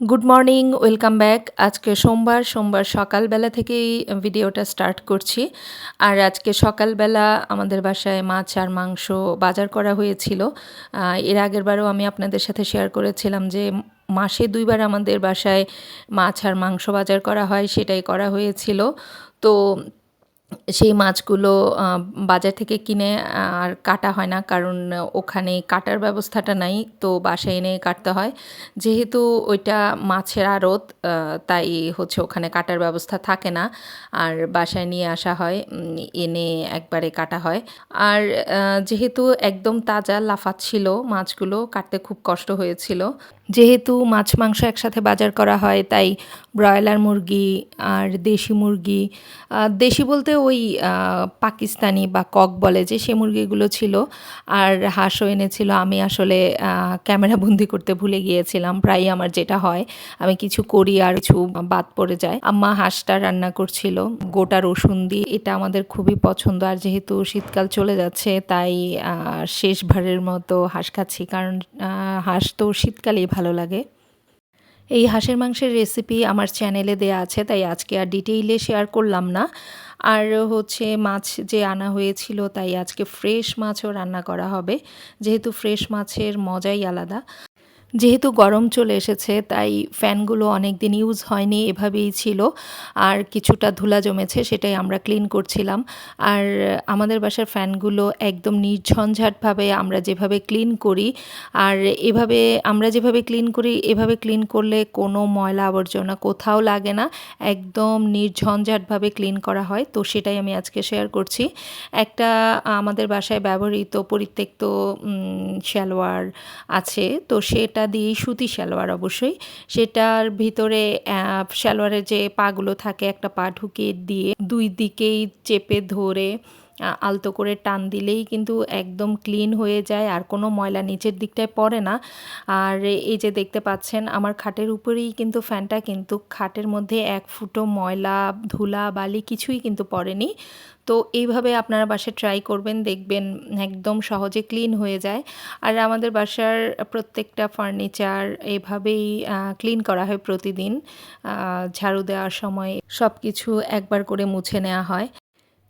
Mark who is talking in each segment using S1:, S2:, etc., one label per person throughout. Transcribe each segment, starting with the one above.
S1: Good morning welcome back আজকে সোমবার সোমবার সকালবেলা থেকেই ভিডিওটা স্টার্ট করছি। আর আজকে সকালবেলা আমাদের বাসায় মাছ আর মাংস বাজার করা হয়েছিল। এর আগের বারও আমি আপনাদের সাথে শেয়ার করেছিলাম যে মাসে দুইবার আমাদের বাসায় মাছ আর মাংস বাজার করা হয়, সেটাই করা হয়েছিল। তো সেই মাছগুলো বাজার থেকে কিনে আর কাটা হয় না, কারণ ওখানে কাটার ব্যবস্থাটা নাই, তো বাসায় এনে কাটতে হয়। যেহেতু ওইটা মাছের আড়ত তাই হচ্ছে ওখানে কাটার ব্যবস্থা থাকে না, আর বাসায় নিয়ে আসা হয় এনে একবারে কাটা হয়। আর যেহেতু একদম তাজা লাফাচ্ছিল মাছগুলো, কাটতে খুব কষ্ট হয়েছিল। যেহেতু মাছ মাংস একসাথে বাজার করা হয়, তাই ব্রয়লার মুরগি আর দেশি মুরগি দেশি বলতে ওই পাকিস্তানি বা কক বলে যে সে মুরগিগুলো ছিল। আর হাঁসও এনেছিল। আমি আসলে ক্যামেরা বন্দি করতে ভুলে গিয়েছিলাম। প্রায়ই আমার যেটা হয় আমি কিছু করি আর কিছু বাদ পড়ে যায়। আম্মা হাঁসটা রান্না করছিল গোটা রসুন দিয়ে। এটা আমাদের খুবই পছন্দ। আর যেহেতু শীতকাল চলে যাচ্ছে তাই আহ, শেষবারের মতো হাঁস খাচ্ছি। কারণ হাঁস তো শীতকালেই ভালো লাগে। এই হাঁসের মাংসের রেসিপি আমার চ্যানেলে দেয়া আছে তাই আজকে আর ডিটেইলে শেয়ার করলাম না। আর হচ্ছে মাছ যে আনা হয়েছিল, তাই আজকে ফ্রেশ মাছও রান্না করা হবে। যেহেতু ফ্রেশ মাছের মজাই আলাদা। যেহেতু গরম চলে এসেছে তাই ফ্যানগুলো অনেক দিন ইউজ হয়নি এভাবেই ছিল। আর কিছুটা ধুলা জমেছে সেটাই আমরা ক্লিন করছিলাম। আর আমাদের বাসার ফ্যানগুলো একদম নির্ঝঞ্ঝাটভাবে আমরা যেভাবে ক্লিন করি আর এভাবে আমরা যেভাবে ক্লিন করি এভাবে ক্লিন করলে কোনো ময়লা আবর্জনা কোথাও লাগে না একদম নির্ঝঞ্ঝাটভাবে ক্লিন করা হয়। তো সেটাই আমি আজকে শেয়ার করছি। একটা আমাদের বাসায় ব্যবহৃত পরিত্যক্ত উম, সালোয়ার আছে তো সেটা দিয়েই সুতি সালোয়ার অবশ্যই। সেটার ভিতরে সালোয়ারের যে পাগুলো থাকে, একটা পা ঢুকিয়ে দিয়ে দুই দিকেই চেপে ধরে আলতো করে টান দিলেই কিন্তু একদম ক্লিন হয়ে যায়, আর কোনো ময়লা নিচের দিকটায় পড়ে না। আর এই যে দেখতে পাচ্ছেন, আমার খাটের উপরেই কিন্তু ফ্যানটা, কিন্তু খাটের মধ্যে এক ফুটো ময়লা, ধুলা, বালি কিছুই কিন্তু পড়েনি। তো এইভাবে আপনারা বাসায় ট্রাই করবেন, দেখবেন একদম সহজে ক্লিন হয়ে যায়। আর আমাদের বাসার প্রত্যেকটা ফার্নিচার এভাবেই ক্লিন করা হয় প্রতিদিন। ঝাড়ু দেওয়ার সময় সব কিছু একবার করে মুছে নেওয়া হয়।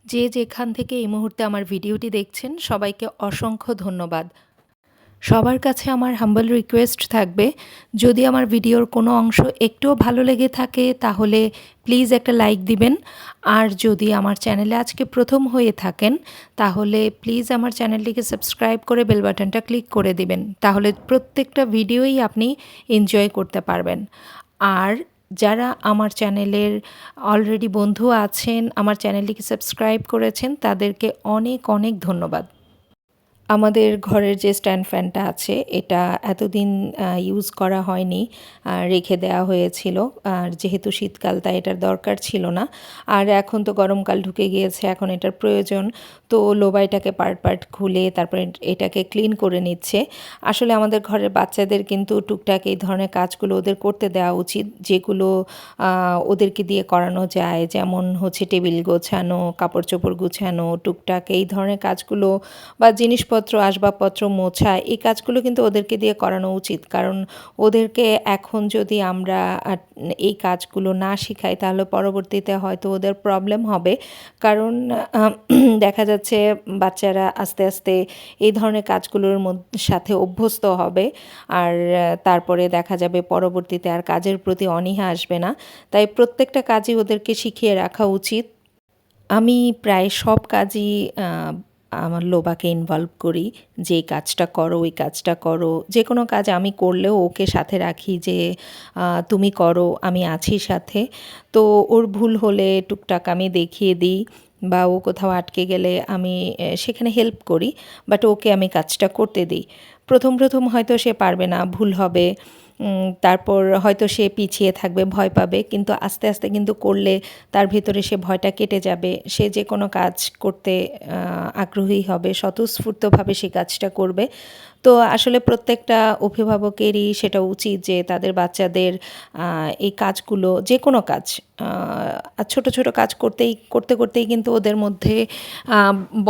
S1: যে যেখান থেকে এই মুহূর্তে আমার ভিডিওটি দেখছেন, সবাইকে অসংখ্য ধন্যবাদ। সবার কাছে আমার হাম্বল রিকোয়েস্ট থাকবে। যদি আমার ভিডিওর কোনো অংশ একটুও ভালো লেগে থাকে, তাহলে প্লিজ একটা লাইক দিবেন। আর যদি আমার চ্যানেলে আজকে প্রথম হয়ে থাকেন, তাহলে প্লিজ আমার চ্যানেলটিকে সাবস্ক্রাইব করে বেল বাটনটা ক্লিক করে দিবেন। তাহলে প্রত্যেকটা ভিডিওই আপনি এনজয় করতে পারবেন। আর যারা আমার চ্যানেলের অলরেডি বন্ধু আছেন, আমার চ্যানেলটিকে সাবস্ক্রাইব করেছেন, তাদেরকে অনেক অনেক ধন্যবাদ। আমাদের ঘরের যে স্ট্যান্ড ফ্যানটা আছে, এটা এতদিন ইউজ করা হয়নি রেখে দেওয়া হয়েছিল। আর যেহেতু শীতকাল, তাই এটার দরকার ছিল না। আর এখন তো গরমকাল ঢুকে গিয়েছে, এখন এটার প্রয়োজন। তো লোবাইটাকে পার্ট পার্ট খুলে তারপরে এটাকে ক্লিন করে নিচ্ছে। আসলে আমাদের ঘরের বাচ্চাদের কিন্তু টুকটাক এই ধরনের কাজগুলো ওদের করতে দেওয়া উচিত, যেগুলো ওদেরকে দিয়ে করানো যায়। যেমন হচ্ছে টেবিল গোছানো, কাপড় চোপড় গুছানো, টুকটাক এই ধরনের কাজগুলো বা জিনিসপত্র আসবাবপত্র মোছা, এই কাজগুলো কিন্তু ওদেরকে দিয়ে করানো উচিত। কারণ ওদেরকে এখন যদি আমরা এই কাজগুলো না শেখাই, তাহলে পরবর্তীতে হয়তো ওদের প্রবলেম হবে। কারণ দেখা যাচ্ছে বাচ্চারা আস্তে আস্তে এই ধরনের কাজগুলোর সাথে অভ্যস্ত হবে। আর তারপরে দেখা যাবে পরবর্তীতে আর কাজের প্রতি অনীহা আসবে না। তাই প্রত্যেকটা কাজই ওদেরকে শিখিয়ে রাখা উচিত। আমি প্রায় সব কাজই আমার লোবাকে ইনভলভ করি, যে এই কাজটা করো, ওই কাজটা করো। যে কোনো কাজ আমি করলেও ওকে সাথে রাখি যে তুমি করো, আমি আছি সাথে। তো ওর ভুল হলে টুকটাক আমি দেখিয়ে দিই বা ও কোথাও আটকে গেলে আমি সেখানে হেল্প করি বাট ওকে আমি কাজটা করতে দিই। প্রথম প্রথম হয়তো সে পারবে না, ভুল হবে। তারপর হয়তো সে পিছিয়ে থাকবে, ভয় পাবে, কিন্তু আস্তে আস্তে কিন্তু করলে তার ভেতরে সে ভয়টা কেটে যাবে। সে যে কোনো কাজ করতে আগ্রহী হবে, স্বতঃস্ফূর্তভাবে সে কাজটা করবে। তো আসলে প্রত্যেকটা অভিভাবকেরই সেটা উচিত যে তাদের বাচ্চাদের এই কাজগুলো, যে কোনো কাজ ছোট ছোট কাজ করতেই, করতে করতেই কিন্তু ওদের মধ্যে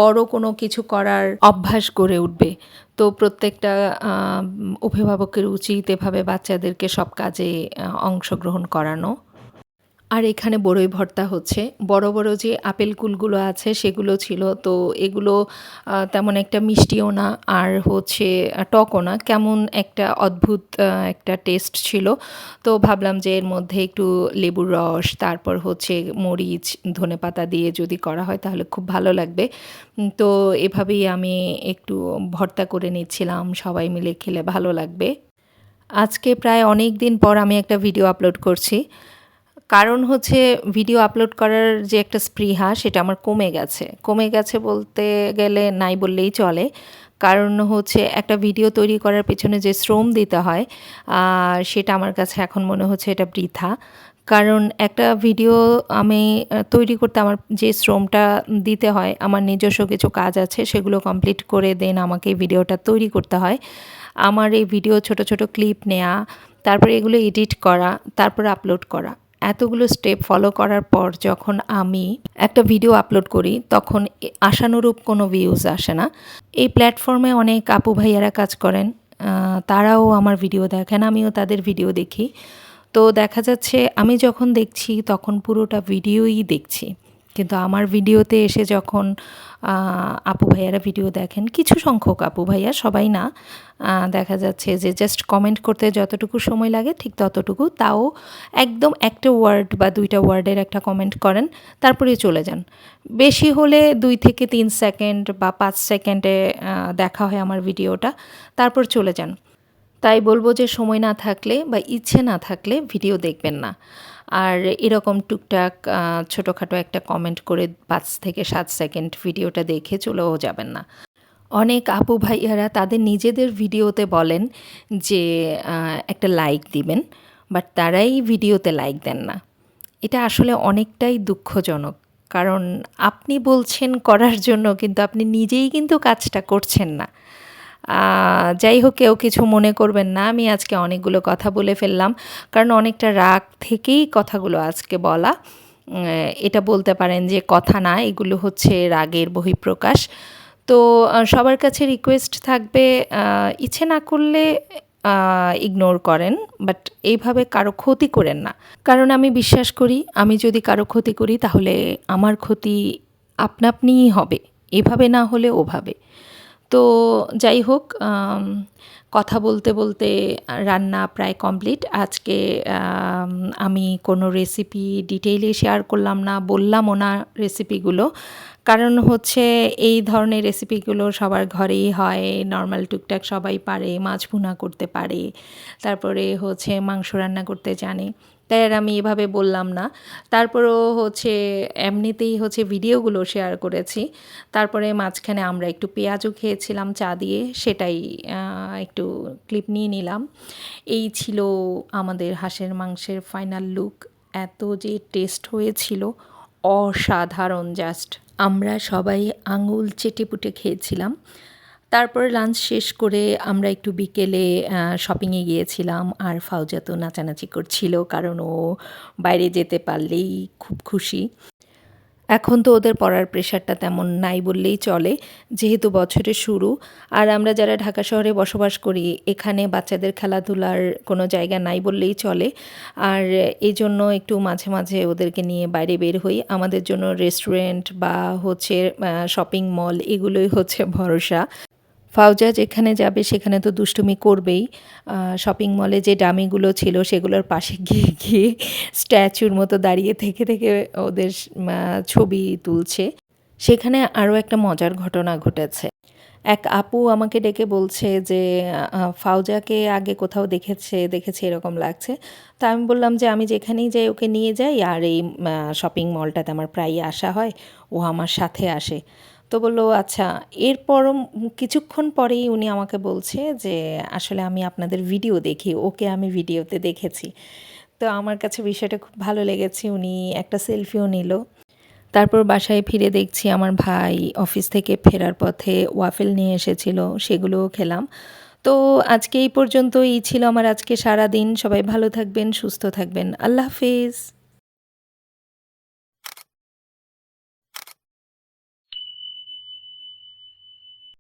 S1: বড় কোনো কিছু করার অভ্যাস গড়ে উঠবে। তো প্রত্যেকটা অভিভাবকের উচিত এভাবে বাচ্চাদেরকে সব কাজে অংশগ্রহণ করানো। আর এখানে বড়ই ভর্তা হচ্ছে। বড় বড় যে আপেল কুলগুলো আছে সেগুলো ছিল, তো এগুলো তেমন একটা মিষ্টিও না আর হচ্ছে টকও না। কেমন একটা অদ্ভুত একটা টেস্ট ছিল। তো ভাবলাম যে এর মধ্যে একটু লেবুর রস, তারপর হচ্ছে মরিচ ধনেপাতা দিয়ে যদি করা হয় তাহলে খুব ভালো লাগবে। তো এভাবেই আমি একটু ভর্তা করে নিচ্ছিলাম, সবাই মিলে খেলে ভালো লাগবে। আজকে প্রায় অনেক দিন পর আমি একটা ভিডিও আপলোড করছি। কারণ হচ্ছে ভিডিও আপলোড করার যে একটা স্পৃহা, সেটা আমার কমে গেছে। কমে গেছে বলতে গেলে নাই বললেই চলে। কারণ হচ্ছে একটা ভিডিও তৈরি করার পেছনে যে শ্রম দিতে হয় সেটা আমার কাছে এখন মনে হচ্ছে এটা বৃথা। কারণ একটা ভিডিও আমি তৈরি করতে আমার যে শ্রমটা দিতে হয়, আমার নিজস্ব কিছু কাজ আছে, সেগুলো কমপ্লিট করে দেন আমাকে ভিডিওটা তৈরি করতে হয়। আমার এই ভিডিও ছোট ছোট ক্লিপ নেওয়া তারপরে এগুলো এডিট করা, তারপরে আপলোড করা। এতগুলো স্টেপ ফলো করার পর যখন আমি একটা ভিডিও আপলোড করি, তখন আশানুরূপ কোনো ভিউজ আসে না। এই প্ল্যাটফর্মে অনেক আপু ভাইয়ারা কাজ করেন তারাও আমার ভিডিও দেখেন, আমিও তাদের ভিডিও দেখি। তো দেখা যাচ্ছে, আমি যখন দেখছি, তখন পুরোটা ভিডিওই দেখছি। কিন্তু আমার ভিডিওতে এসে যখন আপু ভাইয়ারা ভিডিও দেখেন, কিছু সংখ্যক আপু ভাইয়া, সবাই না দেখা যাচ্ছে যে জাস্ট কমেন্ট করতে যতটুকু সময় লাগে ঠিক ততটুকু, তাও একদম একটা ওয়ার্ড বা দুইটা ওয়ার্ডের একটা কমেন্ট করেন, তারপরে চলে যান। বেশি হলে দুই থেকে তিন সেকেন্ড বা পাঁচ সেকেন্ডে দেখা হয় আমার ভিডিওটা, তারপর চলে যান। তাই বলব যে সময় না থাকলে বা ইচ্ছে না থাকলে ভিডিও দেখবেন না। আর এরকম টুকটাক ছোটোখাটো একটা কমেন্ট করে পাঁচ থেকে সাত সেকেন্ড ভিডিওটা দেখে চলেও যাবেন না। অনেক আপু ভাইয়ারা তাদের নিজেদের ভিডিওতে বলেন যে একটা লাইক দিবেন বাট তারাই ভিডিওতে লাইক দেন না। এটা আসলে অনেকটাই দুঃখজনক, কারণ আপনি বলছেন করার জন্য কিন্তু আপনি নিজেই কিন্তু কাজটা করছেন না। যাই হোক, কেউ কিছু মনে করবেন না। আমি আজকে অনেকগুলো কথা বলে ফেললাম, কারণ অনেকটা রাগ থেকেই কথাগুলো আজকে বলা। এটা বলতে পারেন যে কথা না, এগুলো হচ্ছে রাগের বহিঃপ্রকাশ। তো সবার কাছে রিকোয়েস্ট থাকবে ইচ্ছে না করলে ইগনোর করেন বাট এইভাবে কারও ক্ষতি করেন না। কারণ আমি বিশ্বাস করি, আমি যদি কারও ক্ষতি করি, তাহলে আমার ক্ষতি আপনা আপনিই হবে। এভাবে না হলে ওভাবে। তো যাই হোক কথা বলতে বলতে রান্না প্রায় কমপ্লিট আজকে, আমি কোনো রেসিপি ডিটেইলে শেয়ার করলাম না, বললামও না রেসিপিগুলো কারণ হচ্ছে এই ধরনের রেসিপিগুলো সবার ঘরেই হয় নর্মাল টুকটাক সবাই পারে, মাছ ভুনা করতে পারে, তারপরে হচ্ছে মাংস রান্না করতে জানে। তাই আর আমি এভাবে বললাম না। তারপরও হচ্ছে এমনিতেই হচ্ছে ভিডিওগুলো শেয়ার করেছি। তারপরে মাঝখানে আমরা একটু পেঁয়াজও খেয়েছিলাম চা দিয়ে, সেটাই একটু ক্লিপ নিয়ে নিলাম। এই ছিল আমাদের হাঁসের মাংসের ফাইনাল লুক এত যে টেস্ট হয়েছিল, অসাধারণ জাস্ট আমরা সবাই আঙুল চেটেপুটে খেয়েছিলাম। তারপর লাঞ্চ শেষ করে আমরা একটু বিকেলে শপিংয়ে গিয়েছিলাম। আর ফাউজা তো নাচানাচি করছিল, কারণ ও বাইরে যেতে পারলেই খুব খুশি। এখন তো ওদের পড়ার প্রেশারটা তেমন নাই বললেই চলে, যেহেতু বছরের শুরু। আর আমরা যারা ঢাকা শহরে বসবাস করি, এখানে বাচ্চাদের খেলাধুলার কোনো জায়গা নাই বললেই চলে। আর এই জন্য একটু মাঝে মাঝে ওদেরকে নিয়ে বাইরে বের হই। আমাদের জন্য রেস্টুরেন্ট বা হচ্ছে শপিং মল এগুলোই হচ্ছে ভরসা। ফাউজা যেখানে যাবে, সেখানে তো দুষ্টুমি করবেই। শপিং মলে যে ডামিগুলো ছিল, সেগুলোর পাশে গিয়ে গিয়ে স্ট্যাচুর মতো দাঁড়িয়ে থেকে থেকে ওদের ছবি তুলছে। সেখানে আরও একটা মজার ঘটনা ঘটেছে। এক আপু আমাকে ডেকে বলছে যে ফাউজাকে আগে কোথাও দেখেছে দেখেছে এরকম লাগছে। তা আমি বললাম যে, আমি যেখানেই যাই, ওকে নিয়ে যাই, আর এই শপিং মলটাতে আমার প্রায়ই আসা হয়, ও আমার সাথে আসে। তো বলল আচ্ছা। এরপরও কিছুক্ষণ পরেই উনি আমাকে বলছে যে, আসলে আমি আপনাদের ভিডিও দেখি, ওকে আমি ভিডিওতে দেখেছি। তো আমার কাছে বিষয়টা খুব ভালো লেগেছে, উনি একটা সেলফিও নিল। তারপর বাসায় ফিরে দেখছি আমার ভাই অফিস থেকে ফেরার পথে ওয়াফেল নিয়ে এসেছিল, সেগুলোও খেলাম। তো আজকে এই পর্যন্তই ছিল আমার আজকে সারা দিন সবাই ভালো থাকবেন, সুস্থ থাকবেন। আল্লাহ হাফিজ।